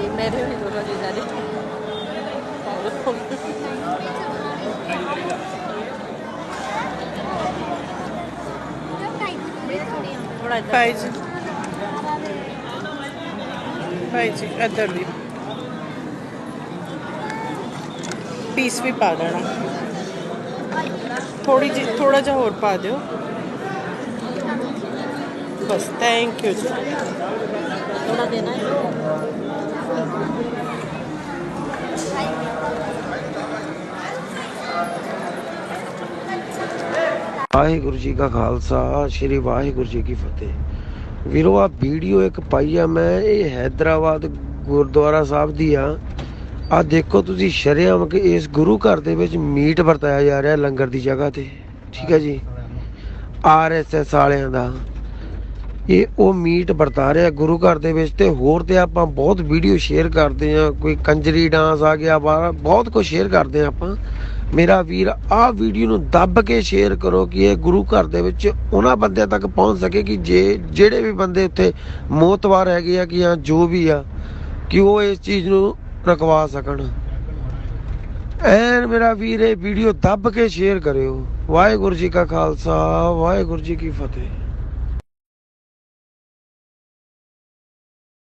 ਜੀ ਮੇਰੇ ਵੀ ਗੁਰੂ ਜੀ ਦਾ ਭਾਈ ਜੀ ਭਾਈ ਜੀ ਇੱਧਰ ਦੀ। ਪੀਸ ਵੀ ਪਾ ਦੇਣਾ। ਥੋੜੀ ਜੀ ਥੋੜਾ ਜਿਹਾ ਹੋਰ ਪਾ ਦਿਓ। ਬਸ ਥੈਂਕ ਯੂ ਜੀ। ਥੋੜਾ ਦੇਣਾ ਹੈ। ਵਾਹਿਗੁਰੂ ਜੀ ਕਾ ਖਾਲਸਾ ਸ੍ਰੀ ਵਾਹਿਗੁਰੂ ਜੀ ਕੀ ਫਤਿਹ। ਵੀਰੋ ਆ ਵੀਡੀਓ ਇੱਕ ਪਾਈ ਆ ਮੈਂ ਇਹ ਹੈਦਰਾਬਾਦ ਗੁਰਦੁਆਰਾ ਸਾਹਿਬ ਦੀ ਆ। ਆ ਦੇਖੋ ਤੁਸੀਂ ਸ਼ਰੇਆਮ ਕਿ ਇਸ ਗੁਰੂ ਘਰ ਦੇ ਵਿੱਚ ਮੀਟ ਵਰਤਾਇਆ ਜਾ ਰਿਹਾ ਲੰਗਰ ਦੀ ਜਗ੍ਹਾ ਤੇ। ਠੀਕ ਹੈ ਜੀ। ਆਰਐਸਐਸ ਵਾਲਿਆਂ ਦਾ। ਇਹ ਉਹ ਮੀਟ ਵਰਤਾ ਰਿਹਾ ਗੁਰੂ ਘਰ ਦੇ ਵਿੱਚ ਤੇ ਹੋਰ ਤੇ ਆਪਾਂ ਬਹੁਤ ਵੀਡੀਓ ਸ਼ੇਅਰ ਕਰਦੇ ਆ ਕੋਈ ਕੰਜਰੀ ਡਾਂਸ ਆ ਗਿਆ ਬਹੁਤ ਕੁਝ ਸ਼ੇਅਰ ਕਰਦੇ ਆ ਆਪਾਂ। ਮੇਰਾ ਵੀਰ ਆਹ ਵੀਡੀਓ ਨੂੰ ਦੱਬ ਕੇ ਸ਼ੇਅਰ ਕਰੋ ਕਿ ਇਹ ਗੁਰੂ ਘਰ ਦੇ ਵਿੱਚ ਉਹਨਾਂ ਬੰਦਿਆਂ ਤੱਕ ਪਹੁੰਚ ਸਕੇ ਕਿ ਜੇ ਜਿਹੜੇ ਵੀ ਬੰਦੇ ਉੱਥੇ ਮੋਤਵਾਰ ਹੈਗੇ ਆ ਕਿ ਜਾਂ ਜੋ ਵੀ ਆ, ਕਿ ਉਹ ਇਸ ਚੀਜ਼ ਨੂੰ ਰਕਵਾ ਸਕਣ। ਐਨ ਮੇਰਾ ਵੀਰ, ਇਹ ਵੀਡੀਓ ਦੱਬ ਕੇ ਸ਼ੇਅਰ ਕਰਿਓ। ਵਾਹਿਗੁਰੂ ਜੀ ਕਾ ਖਾਲਸਾ, ਵਾਹਿਗੁਰੂ ਜੀ ਕੀ ਫਤਿਹ।